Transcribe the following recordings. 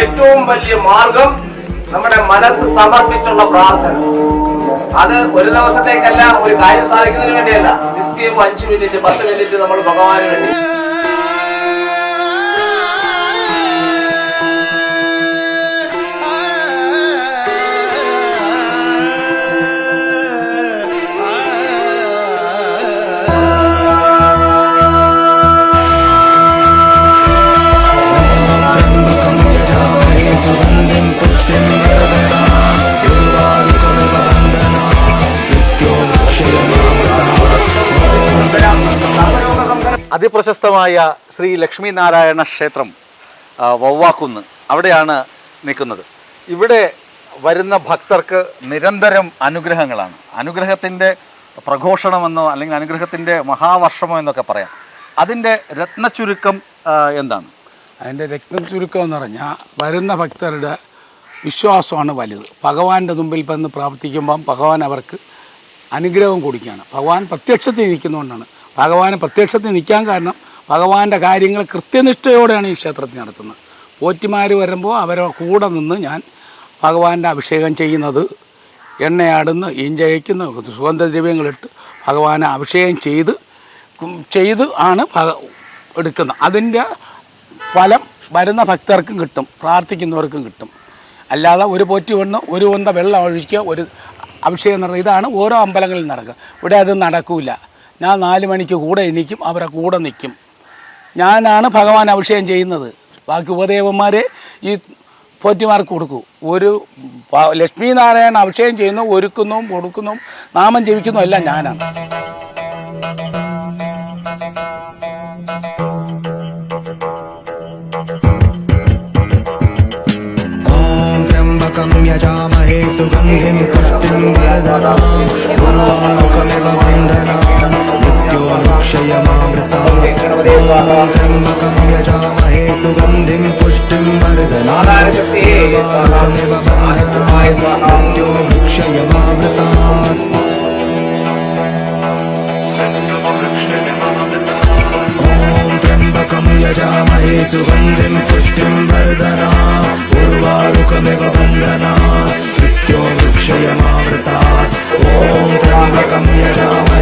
ഏറ്റവും വലിയ മാർഗം നമ്മുടെ മനസ്സ് സമർപ്പിച്ചുള്ള പ്രാർത്ഥന. അത് ഒരു ദിവസത്തേക്കല്ല ഒരു കാര്യം സാധിക്കുന്നതിന് വേണ്ടിയല്ല. നിത്യവും അഞ്ച് മിനിറ്റ് പത്ത് മിനിറ്റ് നമ്മൾ ഭഗവാന് വേണ്ടി അതിപ്രശസ്തമായ ശ്രീ ലക്ഷ്മി നാരായണ ക്ഷേത്രം വവ്വാക്കുന്ന്. അവിടെയാണ് നിൽക്കുന്നത്. ഇവിടെ വരുന്ന ഭക്തർക്ക് നിരന്തരം അനുഗ്രഹങ്ങളാണ്. അനുഗ്രഹത്തിന്റെ പ്രഘോഷണമെന്നോ അല്ലെങ്കിൽ അനുഗ്രഹത്തിന്റെ മഹാവർഷമോ എന്നൊക്കെ പറയാം. അതിന്റെ രത്നചുരുക്കം എന്താണ്? അതിന്റെ രത്നചുരുക്കം ചുരുക്കം എന്ന് പറഞ്ഞാൽ വരുന്ന ഭക്തരുടെ വിശ്വാസമാണ് വലുത്. ഭഗവാന്റെ മുമ്പിൽ വന്ന് പ്രാർത്ഥിക്കുമ്പം ഭഗവാൻ അവർക്ക് അനുഗ്രഹം കൊടുക്കുകയാണ്. ഭഗവാൻ പ്രത്യക്ഷത്തിൽ നിൽക്കുന്നതുകൊണ്ടാണ് ഭഗവാന് പ്രത്യക്ഷത്തിൽ നിൽക്കാൻ കാരണം ഭഗവാന്റെ കാര്യങ്ങൾ കൃത്യനിഷ്ഠയോടെയാണ് ഈ ക്ഷേത്രത്തിൽ നടത്തുന്നത്. പോറ്റിമാർ വരുമ്പോൾ അവരെ കൂടെ നിന്ന് ഞാൻ ഭഗവാന്റെ അഭിഷേകം ചെയ്യുന്നത് എണ്ണയാടുന്ന ഇഞ്ചയക്കുന്ന സുഗന്ധദ്രവ്യങ്ങളിട്ട് ഭഗവാനെ അഭിഷേകം ചെയ്ത് ചെയ്ത് ആണ് എടുക്കുന്നത്. അതിന്റെ ഫലം വരുന്ന ഭക്തർക്കും കിട്ടും പ്രാർത്ഥിക്കുന്നവർക്കും കിട്ടും. അല്ലാതെ ഒരു പോറ്റി വന്ന് ഒരു കൊന്ത വെള്ളം ഒഴിക്കുക ഒരു അഭിഷേകം നടക്കുക ഇതാണ് ഓരോ അമ്പലങ്ങളിൽ നടക്കുക. ഇവിടെ അത് നടക്കൂല. ഞാൻ നാല് മണിക്ക് കൂടെ എണീക്കും അവരെ കൂടെ നിൽക്കും ഞാനാണ് ഭഗവാൻ അഭിഷേകം ചെയ്യുന്നത് ബാക്കി ഉപദേവന്മാരെ ഈ പോറ്റിമാർക്ക് കൊടുക്കൂ ഒരു പ- ലക്ഷ്മി നാരായണ അഭിഷേകം ചെയ്യുന്നു ഒരുക്കുന്നതും കൊടുക്കുന്നതും നാമം ജപിക്കുന്നതും എല്ലാം ഞാനാണ് ॐ त्र्यम्बकं यजामहे सुगन्धिं पुष्टिं वर्धनाम् उर्वारुकमिव बन्धनान् मृत्योर्क्षयमामृताम् ॐ त्र्यम्बकं यजामहे सुगन्धिं पुष्टिं वर्धनान् उर्वारुकमिव बन्धनान् मृत्योर्क्षयमामृतात् ॐ त्र्यम्बकं यजामहे सुगन्धिं पुष्टिं वर्धना उर्वारुकमिव बन्धना मृत्यो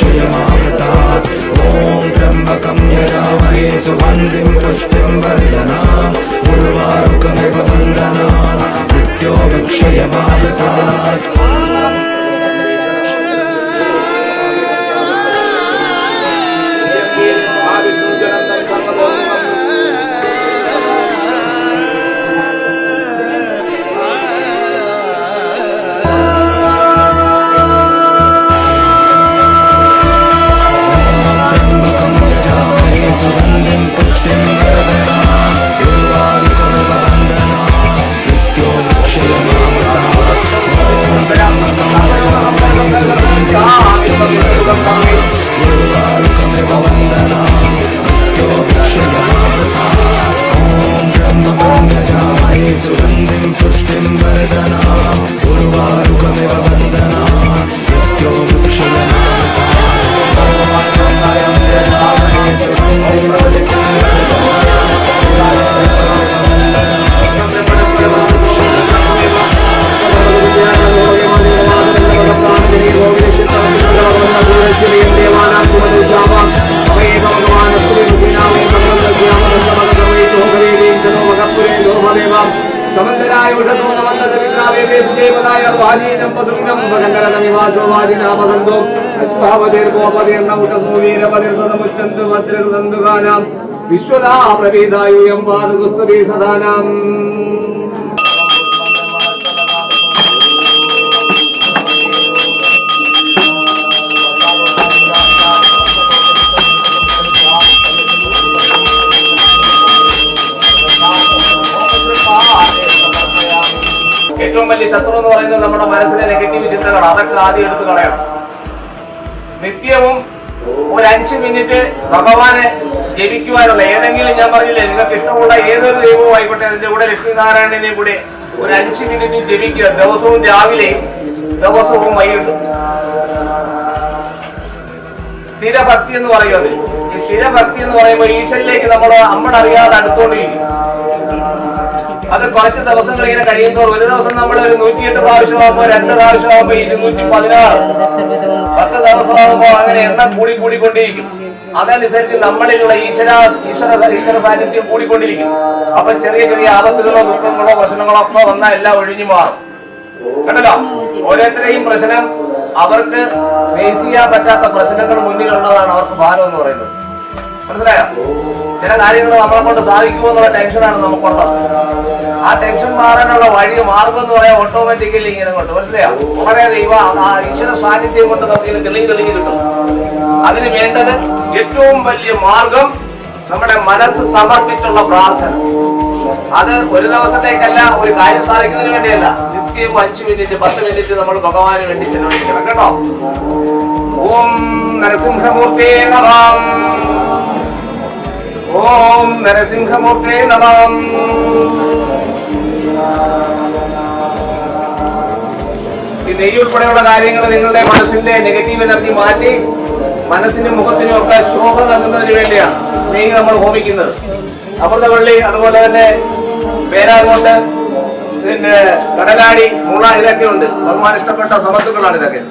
क्षयमावृतात् ॐ त्र्यम्बकं यजामहे सुगन्धिं पुष्टिं वर्धनाम् उर्वारुकमिव बन्धनान् मृत्योभिक्षयमावृतात् उर्वारुकमिव बन्धना मृत्यो വിശ്വദാ പ്രവീതായുയം പാദകുസ്തുഭീ സദാനാം എന്ന് പറയുന്നത് നമ്മുടെ മനസ്സിലെ നെഗറ്റീവ് ചിന്തകൾ. അതൊക്കെ ആദ്യം എടുത്തു കളയണം. നിത്യവും ഒരു അഞ്ച് മിനിറ്റ് ഭഗവാനെ ജപിക്കുവാനുള്ള ഏതെങ്കിലും ഞാൻ പറഞ്ഞില്ലേ നിങ്ങൾക്ക് ഇഷ്ടമുള്ള ഏതൊരു ദൈവവും ആയിക്കോട്ടെ അതിന്റെ കൂടെ ലക്ഷ്മിനാരായണനെ കൂടെ ഒരു അഞ്ച് മിനിറ്റ് ജപിക്കുക. ദിവസവും രാവിലെ ദിവസവും വൈകിട്ടും. സ്ഥിരഭക്തി എന്ന് പറയുന്നത് ഈ സ്ഥിരഭക്തി എന്ന് പറയുമ്പോൾ ഈശ്വരിലേക്ക് നമ്മൾ അമ്മടറിയാതെ അടുത്തോണ്ടിരിക്കും അത് കുറച്ച് ദിവസങ്ങൾ ഇങ്ങനെ കഴിയുമ്പോൾ ഒരു ദിവസം നമ്മൾ ഒരു നൂറ്റിയെട്ട് പ്രാവശ്യമാകുമ്പോൾ രണ്ട് പ്രാവശ്യമാകുമ്പോൾ ഇരുന്നൂറ്റി പതിനാറ് പത്ത് ദിവസമാകുമ്പോൾ അങ്ങനെ എണ്ണം കൂടി കൂടിക്കൊണ്ടിരിക്കും. അതനുസരിച്ച് നമ്മളിലുള്ള ഈശ്വര ഈശ്വര ഈശ്വര സാന്നിധ്യം കൂടിക്കൊണ്ടിരിക്കും. അപ്പൊ ചെറിയ ചെറിയ ആപത്തുകളോ ദുഃഖങ്ങളോ പ്രശ്നങ്ങളോ ഒക്കെ വന്നാൽ എല്ലാം ഒഴിഞ്ഞു മാറും. കണ്ടല്ലോ ഓരോരുത്തരെയും പ്രശ്നം അവർക്ക് ഫേസ് ചെയ്യാൻ പറ്റാത്ത പ്രശ്നങ്ങൾ മുന്നിലുള്ളതാണ് അവർക്ക് ഭാരം എന്ന് പറയുന്നത്. മനസ്സിലായോ? ചില കാര്യങ്ങൾ നമ്മളെ കൊണ്ട് സാധിക്കുമോ എന്നുള്ള ടെൻഷനാണ് നമുക്കുള്ളത്. ആ ടെൻഷൻ മാറാനുള്ള വഴി മാർഗം എന്ന് പറയാൻ ഓട്ടോമാറ്റിക്കലി ഇങ്ങനെ കൊണ്ട്. മനസ്സിലായോ? വളരെ ആ ഈശ്വര സാന്നിധ്യം കൊണ്ട് നമുക്ക് ഇത് തെളിഞ്ഞ് തെളിഞ്ഞ് കിട്ടും. അതിന് വേണ്ടത് ഏറ്റവും വലിയ മാർഗം നമ്മുടെ മനസ്സ് സമർപ്പിച്ചുള്ള പ്രാർത്ഥന. അത് ഒരു ദിവസത്തേക്കല്ല ഒരു കാര്യം സാധിക്കുന്നതിന് വേണ്ടിയല്ല. നിത്യവും അഞ്ച് മിനിറ്റ് പത്ത് മിനിറ്റ് നമ്മൾ ഭഗവാന് വേണ്ടി ചെലവഴിക്കണം കേട്ടോ? ഓം നരസിംഹമൂർത്തി നമം ഓം നരസിംഹമൂർത്തി നമം. ഈ നെയ്യ് ഉൾപ്പെടെയുള്ള കാര്യങ്ങൾ നിങ്ങളുടെ മനസ്സിന്റെ നെഗറ്റീവ് എനർജി മാറ്റി മനസ്സിനും മുഖത്തിനും ഒക്കെ ശോഭ നൽകുന്നതിന് വേണ്ടിയാണ് നെയ്യ് നമ്മൾ ഹോമിക്കുന്നത്. അമൃതവള്ളി അതുപോലെ തന്നെ പേരാങ്കോട്ട് പിന്നെ കടലാടി മുള ഇതൊക്കെ ഉണ്ട്. ഭഗവാൻ ഇഷ്ടപ്പെട്ട സമത്തുക്കളാണ് ഇതൊക്കെ.